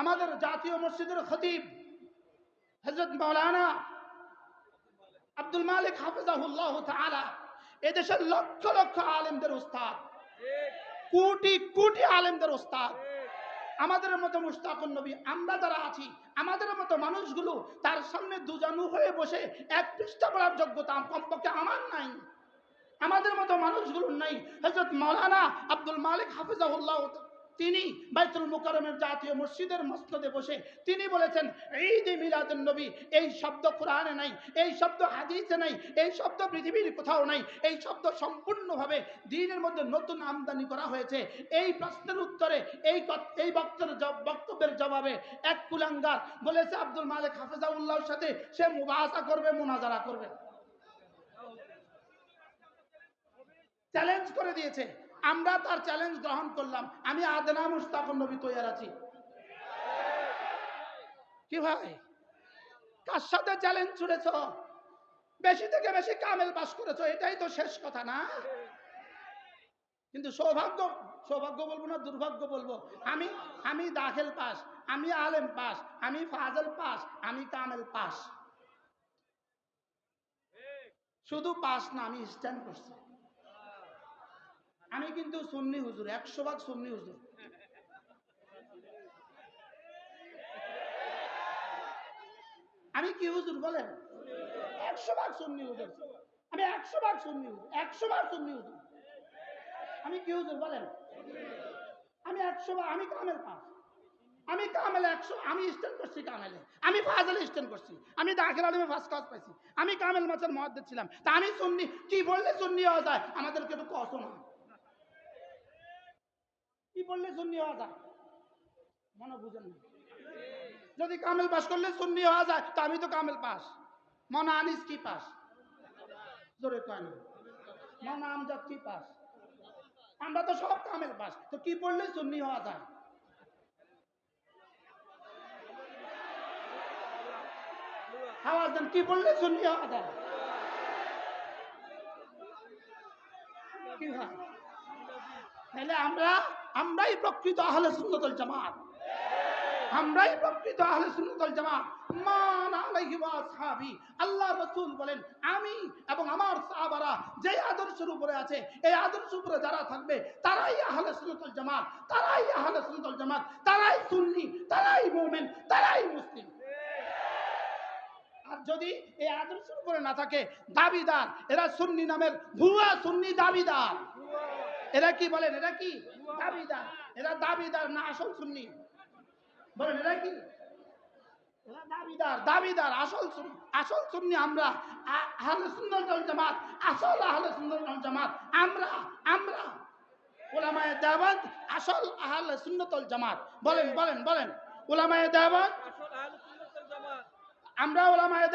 আমাদের জাতীয় মসজিদের খতিব হজরত মৌলানা আব্দুল মালিক হাফিজাহুল্লাহ তাআলা, এদেশের লক্ষ লক্ষ আলেমদের উস্তাদ, কোটি কোটি আলেমদের উস্তাদ। আমাদের মতো মুস্তাকুন নবী আমরা যারা আছি, আমাদের মতো মানুষগুলো তার সামনে দুজানু হয়ে বসে এক পৃষ্ঠা পড়ার যোগ্যতা কমপক্ষে আমার নাই। আমাদের মতো মানুষগুলো নাই। হজরত মৌলানা আব্দুল মালিক হাফিজাহুল্লাহ তিনি বাইতুল মুকাররমের জাতীয় মসজিদের মসনদে বসে তিনি বলেছেন, ঈদ মিলাদুন নবী, এই শব্দ কোরআনে নাই, এই শব্দ হাদিসে নাই, এই শব্দ পৃথিবীর কোথাও নাই, এই শব্দ সম্পূর্ণভাবে দিনের মধ্যে নতুন আমদানি করা হয়েছে। এই প্রশ্নের উত্তরে এই এই বক্তব্যের জব- বক্তব্যের জবাবে এক কুলাঙ্গার বলেছে, আব্দুল মালিক হাফিজাউল্লাহর সাথে সে মুবাহাসা করবে, মুনাজারা করবে। চ্যালেঞ্জ করে দিয়েছে। আমরা তার চ্যালেঞ্জ গ্রহণ করলাম। আমি আদনা মুস্তাকুর নবী তৈয়ার আছি। কি ভাই? কার সাথে চ্যালেঞ্জ ছুড়েছ? বেশি থেকে বেশি কামেল পাস করেছ, এটাই তো শেষ কথা না? কিন্তু সৌভাগ্য সৌভাগ্য বলব না, দুর্ভাগ্য বলব। আমি আমি দাখিল পাস, আমি আলেম পাস, আমি ফাজল পাস, আমি কামেল পাস। শুধু পাস না, আমি স্ট্যান্ড করছি। আমি কিন্তু সুন্নি হুজুর, একশো ভাগ সুন্নি হুজুর। আমি কি হুজুর বলেন? একশো ভাগ সুন্নি হুজুর। আমি একশো ভাগ সুন্নি হুজুর, একশো ভাগ সুন্নি হুজুর। আমি কি হুজুর বলেন? আমি একশো ভাগ, আমি কামেল পাস আমি কামেলে একশো, আমি স্ট্যান্ড করছি কামেলে। আমি ফাজলে স্ট্যান্ড করছি। আমি দাখিল আলমে ফার্স্ট ক্লাস পাইছি। আমি কামেল মাছের মহাদ্দের ছিলাম। তা আমি সুন্নি, কি বললে সুন্নি হওয়া যায়? আমাদেরকে একটু কষ্ট না। কি বললে সুন্নি হওয়া যায়? মনে বুঝেন না। যদি কামেল পাস করলে সুন্নি হওয়া যায়, তো আমি তো কামেল পাস। মনে আনিস কি পাস? জোরে মনে আমজাদ কি পাস? আমরা তো সব কামেল পাস। তো কি পড়লে সুন্নি হওয়া যায়? আওয়াজ দেন, কি বললে সুন্নি হওয়া যায়? কি হয়? তাহলে আমরা আমরাই প্রকৃত আহলে সুন্নতুল জামাত। আমরাই প্রকৃত আহলে সুন্নতুল জামাত। আল্লাহ রাসূল বলেন, আমি এবং আমার সাহাবারা যে আদর্শের উপরে আছে, এই আদর্শের উপরে যারা থাকবে, তারাই আহলে সুন্নতুল জামাত, তারাই আহলে সুন্নতুল জামাত, তারাই সুন্নি, তারাই মুমিন, তারাই মুসলিম। আর যদি এই আদর্শের উপরে না থাকে, দাবিদার, এরা সুন্নি নামের ভুয়া সুন্নি দাবিদার। এরা কি বলেন এরা কি? দাবিদার। এরা দাবিদার না আসল সুন্নি। বলেন এরা কি? এরা দাবিদার দাবিদার আসল আসল সুন্নি আমরা আহলে জামাত আসল আহলে সুন্নাত ওয়াল জামাত। আমরা আমরা। ওলামায়ে দেওবন্দ আসল আহলে জামাত। বলেন বলেন বলেন। ওলামায়ে আমরা ওলামায়ে